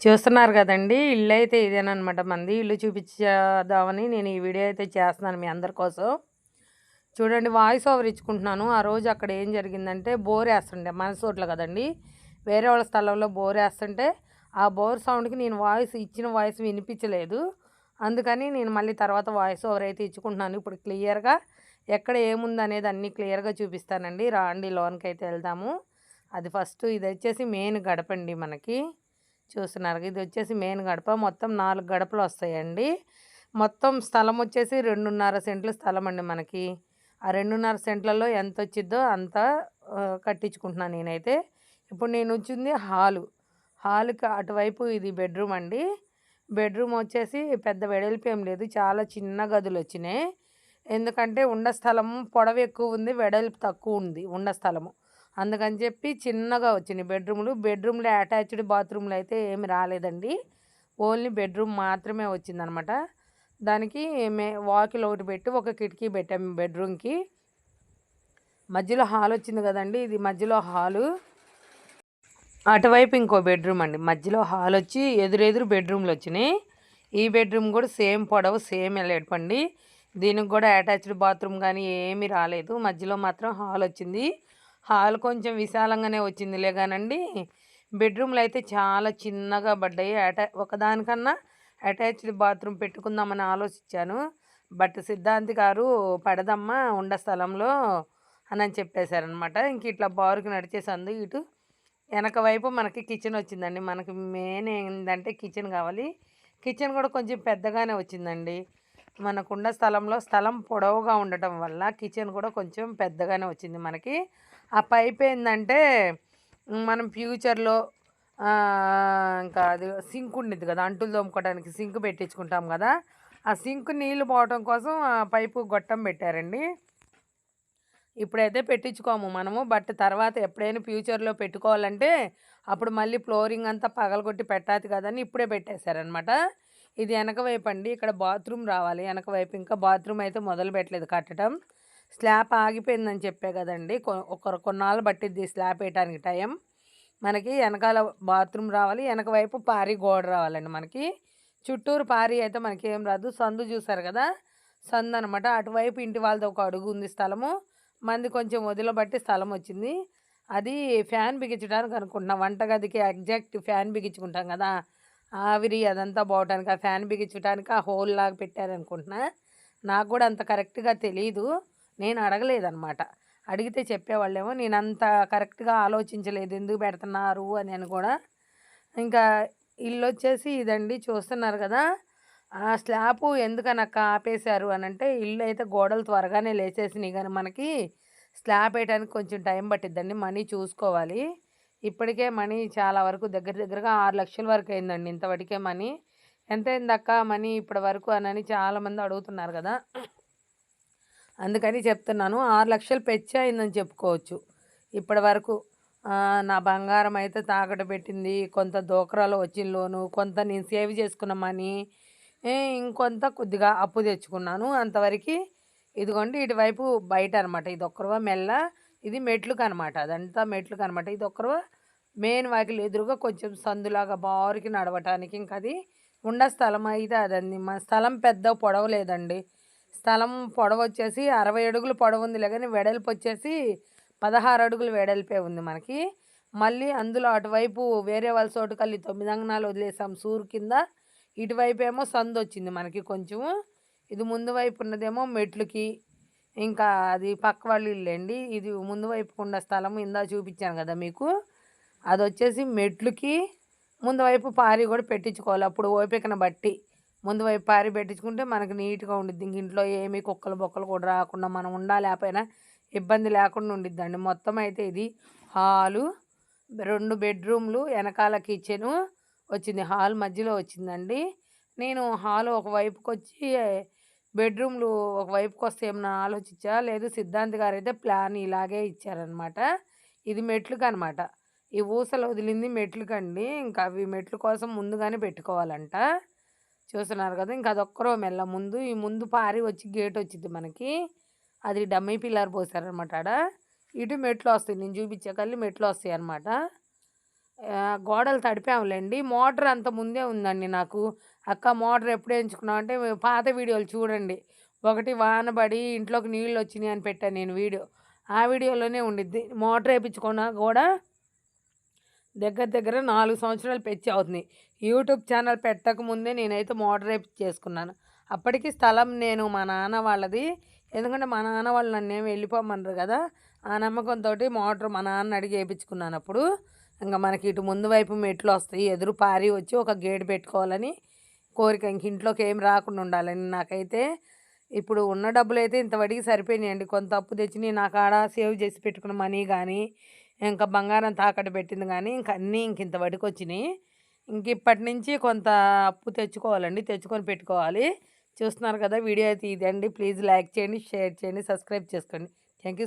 చూస్తున్నారు కదండి ఇల్లు అయితే ఇదేనమాట మనది. ఇల్లు చూపించేద్దామని నేను ఈ వీడియో అయితే చేస్తున్నాను మీ అందరి కోసం. చూడండి వాయిస్ ఓవర్ ఇచ్చుకుంటున్నాను. ఆ రోజు అక్కడ ఏం జరిగిందంటే బోరేస్తుండే మన చోట్ల కదండీ! వేరే వాళ్ళ స్థలంలో బోర్ వేస్తుంటే ఆ బోర్ సౌండ్‌కి నేను వాయిస్ ఇచ్చిన వాయిస్ వినిపించలేదు. అందుకని నేను మళ్ళీ తర్వాత వాయిస్ ఓవర్ అయితే ఇచ్చుకుంటున్నాను. ఇప్పుడు క్లియర్‌గా ఎక్కడ ఏముంది అనేది అన్నీ క్లియర్‌గా చూపిస్తానండి. రాండి లోనకైతే వెళ్దాము. అది ఫస్ట్ ఇది వచ్చేసి మెయిన్ గడపండి మనకి. చూస్తున్నారు. ఇది వచ్చేసి మెయిన్ గడప. మొత్తం నాలుగు గడపలు వస్తాయండి. మొత్తం స్థలం వచ్చేసి రెండున్నర సెంట్ల స్థలం అండి మనకి. ఆ రెండున్నర సెంట్లలో ఎంత వచ్చిద్దో అంత కట్టించుకుంటున్నాను నేనైతే. ఇప్పుడు నేను వచ్చింది హాలు. హాల్కి అటువైపు ఇది బెడ్రూమ్ అండి. బెడ్రూమ్ వచ్చేసి పెద్ద వెడల్పు ఏం లేదు. చాలా చిన్న గదులు వచ్చినాయి. ఎందుకంటే ఉండ స్థలం పొడవు ఎక్కువ ఉంది వెడల్పు తక్కువ ఉంది ఉండ స్థలము. అందుకని చెప్పి చిన్నగా వచ్చినాయి బెడ్రూమ్లు. బెడ్రూమ్లో అటాచ్డ్ బాత్రూమ్లు అయితే ఏమి రాలేదండి. ఓన్లీ బెడ్రూమ్ మాత్రమే వచ్చిందనమాట. దానికి మే వాకిల్ ఒకటి పెట్టి ఒక కిటికీ పెట్టాము బెడ్రూమ్కి. మధ్యలో హాల్ వచ్చింది కదండి ఇది మధ్యలో హాలు. అటువైపు ఇంకో బెడ్రూమ్ అండి. మధ్యలో హాల్ వచ్చి ఎదురెదురు బెడ్రూమ్లు వచ్చినాయి. ఈ బెడ్రూమ్ కూడా సేమ్ పొడవు సేమ్ వెళ్ళేటండి దీనికి కూడా అటాచ్డ్ బాత్రూమ్ కానీ ఏమీ రాలేదు. మధ్యలో మాత్రం హాల్ వచ్చింది. హాల్ కొంచెం విశాలంగానే వచ్చిందిలే కానండి. బెడ్రూమ్లు అయితే చాలా చిన్నగా పడ్డాయి. అటా ఒకదానికన్నా అటాచ్డ్ బాత్రూమ్ పెట్టుకుందామని ఆలోచించాను. బట్ సిద్ధాంతి గారు పడదమ్మా ఉండ స్థలంలో అని చెప్పేశారనమాట ఇంక ఇట్లా బారుకి నడిచేసందు ఇటు. వెనక వైపు మనకి కిచెన్ వచ్చిందండి. మనకి మెయిన్ ఏంటంటే కిచెన్ కావాలి. కిచెన్ కూడా కొంచెం పెద్దగానే వచ్చిందండి. మనకుండ స్థలంలో స్థలం పొడవుగా ఉండటం వల్ల కిచెన్ కూడా కొంచెం పెద్దగానే వచ్చింది మనకి. ఆ పైప్ ఏంటంటే మనం ఫ్యూచర్లో ఇంకా అది సింక్ ఉండేది కదా అంటులు తోముకోవడానికి సింక్ పెట్టించుకుంటాం కదా ఆ సింక్ నీళ్ళు పోవటం కోసం ఆ పైపు గొట్టం పెట్టారండి. ఇప్పుడైతే పెట్టించుకోము మనము బట్ తర్వాత ఎప్పుడైనా ఫ్యూచర్లో పెట్టుకోవాలంటే అప్పుడు మళ్ళీ ఫ్లోరింగ్ అంతా పగలగొట్టి పెట్టాలి కదని ఇప్పుడే పెట్టేశారనమాట ఇది వెనక వైపు అండి ఇక్కడ బాత్రూమ్ రావాలి వెనక వైపు ఇంకా బాత్రూమ్ అయితే మొదలు పెట్టలేదు కట్టడం. స్లాబ్ ఆగిపోయిందని చెప్పే కదండి. ఒక కొన్నాళ్ళు పట్టిద్ది స్లాబ్ వేయటానికి టైం. మనకి వెనకాల బాత్రూమ్ రావాలి. వెనక వైపు పారి గోడ రావాలండి మనకి. చుట్టూరు పారి అయితే మనకి ఏం రాదు. సందు చూసారు కదా? సందు అనమాట అటువైపు ఇంటి వాళ్ళతో ఒక అడుగు ఉంది స్థలము. మంది కొంచెం వదిలబట్టి స్థలం వచ్చింది. అది ఫ్యాన్ బిగించడానికి అనుకుంటున్నాం. వంటగదికి ఎగ్జాక్ట్ ఫ్యాన్ బిగించుకుంటాం కదా? ఆవిరి అదంతా పోవటానికి ఆ ఫ్యాన్ బిగించడానికి ఆ హోల్ లాగా పెట్టారనుకుంటున్నా. నాకు కూడా అంత కరెక్ట్గా తెలియదు నేను అడగలేదన్నమాట. అడిగితే చెప్పేవాళ్ళేమో నేను అంత కరెక్ట్గా ఆలోచించలేదు ఎందుకు పెడుతున్నారు అని అని కూడా. ఇంకా ఇల్లు వచ్చేసి ఇదండి చూస్తున్నారు కదా ఆ స్లాబ్ ఎందుకనక్క ఆపేశారు అని అంటే ఇల్లు అయితే గోడలు త్వరగానే లేచేసినాయి కానీ మనకి స్లాబ్ వేయడానికి కొంచెం టైం పట్టిద్దండి మనీ చూసుకోవాలి. ఇప్పటికే మనీ చాలా వరకు దగ్గర దగ్గరగా ఆరు లక్షల వరకు అయిందండి ఇంతవరకే మనీ. ఎంత అయిందక్క మనీ ఇప్పటి వరకు అని చాలామంది అడుగుతున్నారు కదా. అందుకని చెప్తున్నాను. ఆరు లక్షలు పెచ్చి అయిందని చెప్పుకోవచ్చు. ఇప్పటి వరకు నా బంగారం అయితే తాకట పెట్టింది. కొంత దోకరాలు వచ్చిన లోను కొంత నేను సేవ్ చేసుకున్న మనీ ఇంకొంత కొద్దిగా అప్పు తెచ్చుకున్నాను. అంతవరకు ఇదిగోండి ఇటువైపు బయట అనమాట ఇది ఒక్కరువ మెల్ల ఇది మెట్లుకు అనమాట అదంతా మెట్లుకు అనమాట ఇది ఒక్కరువ మెయిన్ వాకిలు ఎదురుగా కొంచెం సందులాగా బారికి నడవటానికి ఇంకా అది ఉండ స్థలం అయితే అదండి. మా స్థలం పెద్ద పొడవలేదండి స్థలం పొడవు వచ్చేసి అరవై అడుగులు పొడవు ఉంది కానీ వెడల్పు వచ్చేసి పదహారు అడుగులు వెడల్పే ఉంది మనకి. మళ్ళీ అందులో అటువైపు వేరే వాళ్ళ చోటుకల్లి తొమ్మిది అంగనాలు వదిలేసాం సూరు కింద. ఇటువైపు ఏమో సందు వచ్చింది మనకి కొంచెం. ఇది ముందు వైపు ఉన్నదేమో మెట్లుకి. ఇంకా అది పక్క వాళ్ళు ఇల్లండి. ఇది ముందు వైపు ఉన్న స్థలం ఇందా చూపించాను కదా మీకు. అది వచ్చేసి మెట్లుకి. ముందు వైపు పారి కూడా పెట్టించుకోవాలి. అప్పుడు ఓపికను బట్టి. ముందు వైపు పారి పెట్టించుకుంటే మనకు నీట్గా ఉండిద్ది. ఇంట్లో ఏమి కుక్కలు బొక్కలు కూడా రాకుండా మనం ఉండాలేకపోయినా ఇబ్బంది లేకుండా ఉండిద్దండి. మొత్తం అయితే ఇది హాలు రెండు బెడ్రూమ్లు వెనకాల కిచెను వచ్చింది. హాల్ మధ్యలో వచ్చిందండి. నేను హాల్ ఒకవైపుకి వచ్చి బెడ్రూమ్లు ఒకవైపుకి వస్తే ఏమన్నా ఆలోచించా? లేదు సిద్ధాంత్ గారు అయితే ప్లాన్ ఇలాగే ఇచ్చారనమాట ఇది మెట్లుకి అనమాట ఈ ఊసలు వదిలింది మెట్లుకండి. ఇంకా అవి మెట్ల కోసం ముందుగానే పెట్టుకోవాలంట. చూస్తున్నారు కదా! ఇంకా అదొక్కరో మెల్ల. ముందు ఈ ముందు పారి వచ్చి గేట్ వచ్చింది మనకి. అది డమ్మీ పిల్లర్ పోసారనమాట ఆడ. ఇటు మెట్లు వస్తాయి. నేను చూపించే కళ్ళు మెట్లు వస్తాయి అనమాట. గోడలు తడిపాములేండి మోటార్ అంత ముందే ఉందండి నాకు. అక్క మోటార్ ఎప్పుడు ఎంచుకున్నావు అంటే పాత వీడియోలు చూడండి. ఒకటి వానబడి ఇంట్లోకి నీళ్ళు వచ్చినాయి అని పెట్టాను నేను వీడియో. ఆ వీడియోలోనే ఉండిద్ది. మోటార్ వేయించుకున్నా కూడా దగ్గర దగ్గర నాలుగు సంవత్సరాలు పెచ్చి అవుతుంది. యూట్యూబ్ ఛానల్ పెట్టక ముందే నేనైతే మోడరేట్ చేసుకున్నాను. అప్పటికి స్థలం నేను మా నాన్న వాళ్ళది. ఎందుకంటే మా నాన్న వాళ్ళు నన్ను ఏమి వెళ్ళిపోమన్నారు కదా. ఆ నమ్మకంతో మోటార్ మా నాన్న అడిగి వేయించుకున్నాను అప్పుడు. ఇంకా మనకి ఇటు ముందు వైపు మెట్లు వస్తాయి. ఎదురు పారి వచ్చి ఒక గేట్ పెట్టుకోవాలని కోరిక. ఇంక ఇంట్లోకి ఏం రాకుండా ఉండాలని నాకైతే ఇప్పుడు ఉన్న డబ్బులు అయితే ఇంతవరకు సరిపోయినాయండి. కొంత అప్పు తెచ్చి నేను నా కాడ సేవ్ చేసి పెట్టుకున్న మనీ కానీ ఇంకా బంగారం తాకట్టు పెట్టింది కానీ ఇంక అన్నీ ఇంక ఇంత వడికి వచ్చినాయి. ఇంక ఇప్పటి నుంచి కొంత అప్పు తెచ్చుకోవాలండి తెచ్చుకొని పెట్టుకోవాలి. చూస్తున్నారు కదా వీడియో అయితే ఇదండి. ప్లీజ్ లైక్ చేయండి షేర్ చేయండి సబ్స్క్రైబ్ చేసుకోండి. Thank you